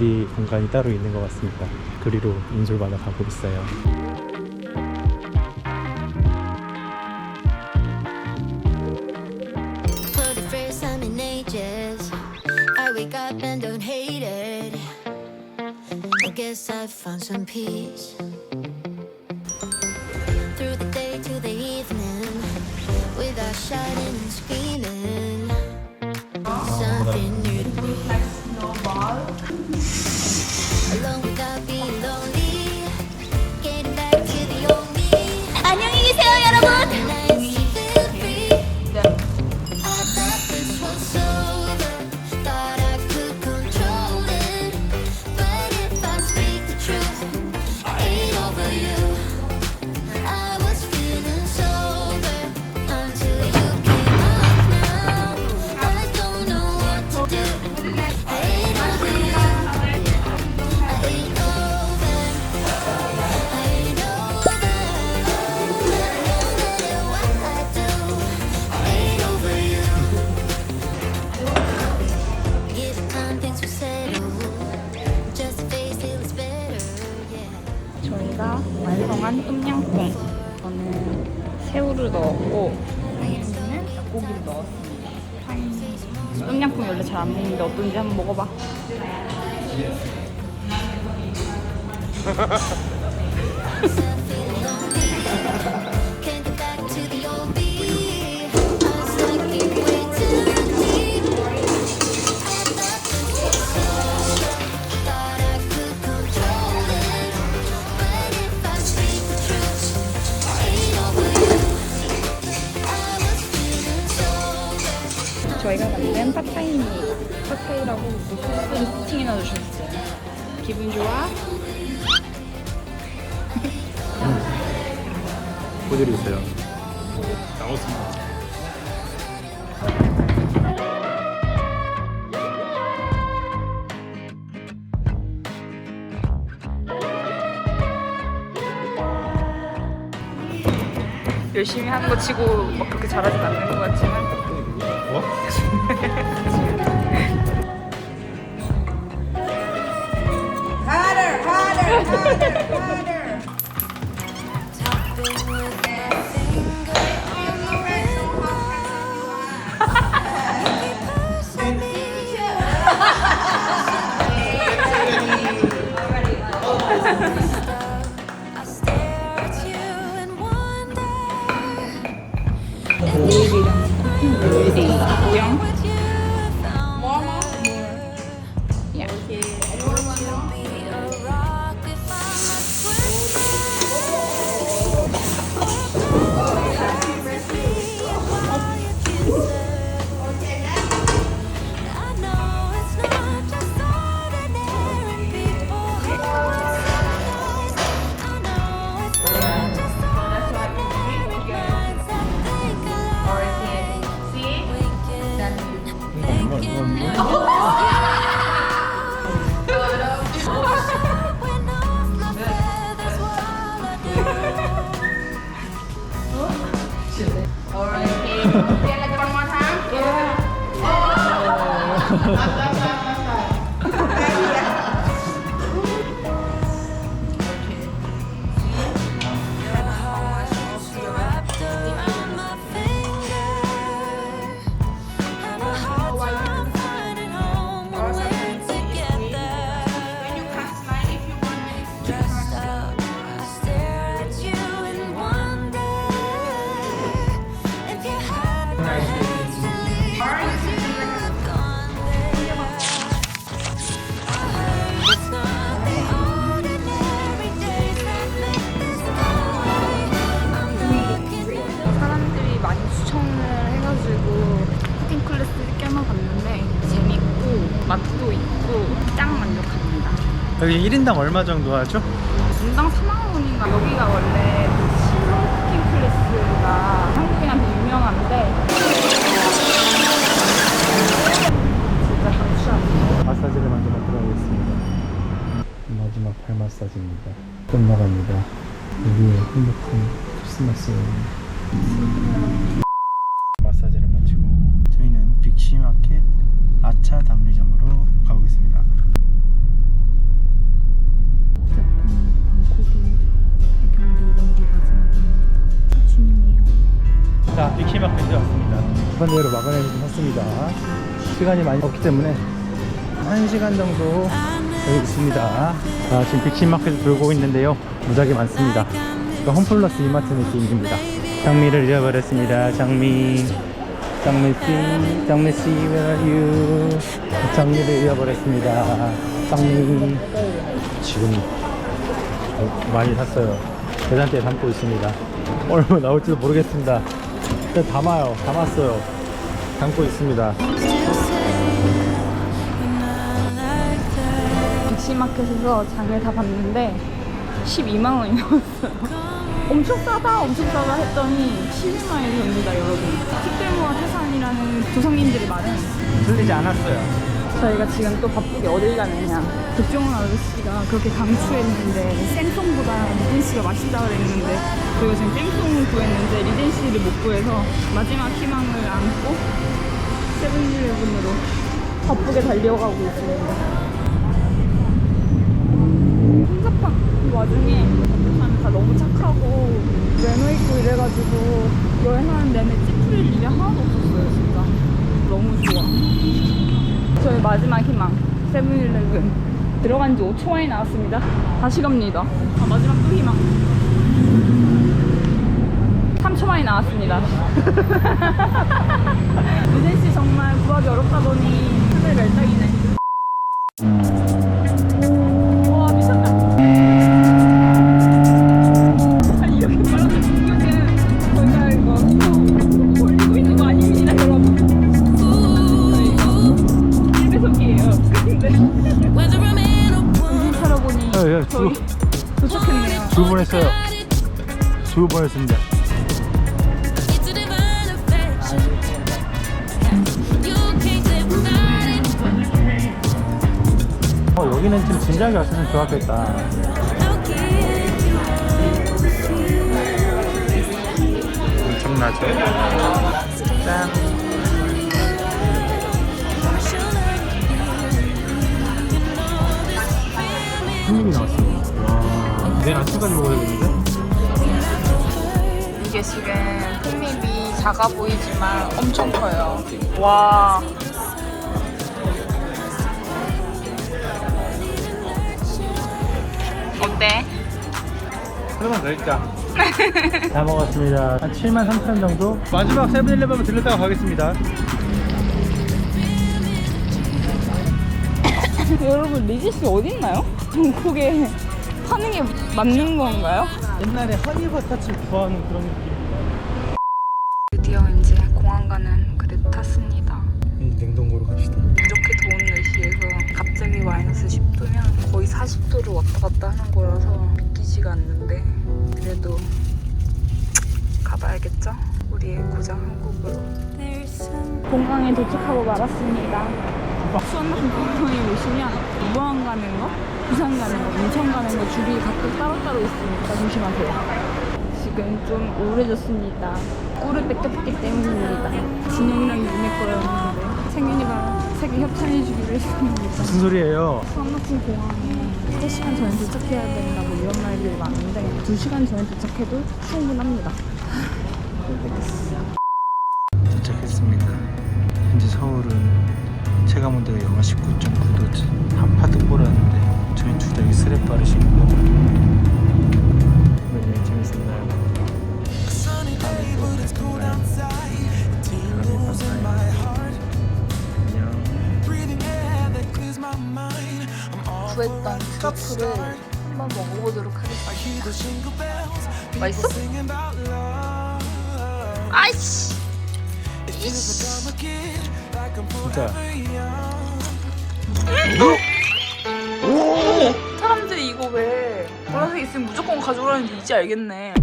요리 공간이 따로 있는 것 같습니다. 그리로 인솔받아 가고 있어요. 저희가 완성한 똠양꿍 저는 새우를 넣었고 타이는 닭고기를 넣었습니다. 타이 똠양꿍 원래 잘 안 먹는데 어떤지 한번 먹어봐 저희가 만든 팟타이니 팟타이라고 소스를 스팅이나 주셨어요 기분 좋아? 보여드리세요 나왔습니다. 열심히 하는 거 치고 막 그렇게 잘하진 않는 것 같지만 뭐? harder, harder, harder. 모양 would you Oh, 여기 1인당 얼마 정도 하죠? 인당 4만 원인가 여기가 원래 그 실로 쿠킹 클래스가 한국인한테 유명한데 진짜 강추합니다. 마사지를 먼저 받도록 하겠습니다. 마지막 발 마사지입니다. 끝나갑니다. 우리의 행복한 크리스마스 시간이 많이 없기 때문에 1시간 정도 여기 있습니다. 아, 지금 빅키마켓을 돌고 있는데요. 무지하게 많습니다. 그러니까 홈플러스 이마트 느낌입니다. 장미를 잃어버렸습니다. 장미. 장미씨, 장미씨, where are you? 장미를 잃어버렸습니다. 장미. 지금 많이 샀어요. 계산대에 담고 있습니다. 얼마 나올지도 모르겠습니다. 일단 담아요. 담았어요. 담고 있습니다. 빅시마켓에서 장을 다 봤는데 12만 원이 나왔어요. 엄청 싸다, 엄청 싸다 했더니 12만 원이 됩니다, 여러분. 특별무와 태산이라는 조상님들이 많은 틀리지 않았어요. 저희가 지금 또 바쁘게 어딜 가느냐. 백종원 아저씨가 그렇게 강추했는데 생송보다 리젠시가 맛있다 그랬는데 저희가 지금 땡송을 구했는데 리젠시를 못 구해서 마지막 희망을 안고 세븐일레븐으로 바쁘게 달려가고 있습니다. 혼잡한 그 와중에 사람 다 너무 착하고 매너 있고 이래가지고 여행하는 내내 찌푸릴 일이 하나도 없었어요 진짜. 너무 좋아. 저희 마지막 희망 세븐일레븐. 들어간 지 5초 만에 나왔습니다. 다시 갑니다. 아, 마지막 또 희망. 3초 만에 나왔습니다. 유진 씨 정말 구하기 어렵다더니 하늘 멸당이네 두번 했습니다. It's a divine affection. You can't live without it. 어, 여기는 좀 진작에 왔으면 좋았겠다. 엄청나죠? 짠. 한입이 나왔어요. 와, 내일 아침까지 먹어야 되는데? 이게 지금 콩잎이 작아 보이지만 엄청 커요. 와. 어때? 더 있자. 다 먹었습니다. 한 7만 3천 원 정도? 마지막 세븐일레븐 들렸다가 가겠습니다. 여러분 리지씨 어디 있나요? 그게 파는 게 맞는 건가요? 옛날에 허니버터칩 좋아하는 그런 느낌입니다. 드디어 이제 공항 가는 그릇 탔습니다. 냉동고로 갑시다. 이렇게 더운 날씨에서 갑자기 마이너스 10도면 거의 40도를 왔다 갔다 하는 거라서 믿기지가 않는데 그래도 가봐야겠죠? 우리의 고장 한국으로 공항에 도착하고 말았습니다 수원만큼 공항에 오시면 무항 가는 거, 부산 가는 거, 인천 가는 거 줄이 각각 따로따로 있으니까 조심하세요. 지금 좀 우울해졌습니다. 꿀을 뺏겼기 때문입니다. 진영이랑 유미 거였는데 생윤이가 세계 협찬해주기로 했습니다. 무슨 소리예요? 수원만큼 공항에 3시간 전에 도착해야 된다고 이런 말들이 많은데 2시간 전에 도착해도 충분합니다. 도착했습 체감온도가 영하 19.9도 한파특보라는데 저희 둘다 이 스레빠를 신고 밤사이. 안녕. 구했던 트러플을 한번 먹어보도록 하겠습니다 맛있어? 아이씨 진짜. 사람들이 이거 왜 보라색 있으면 무조건 가져오라는지 이제 알겠네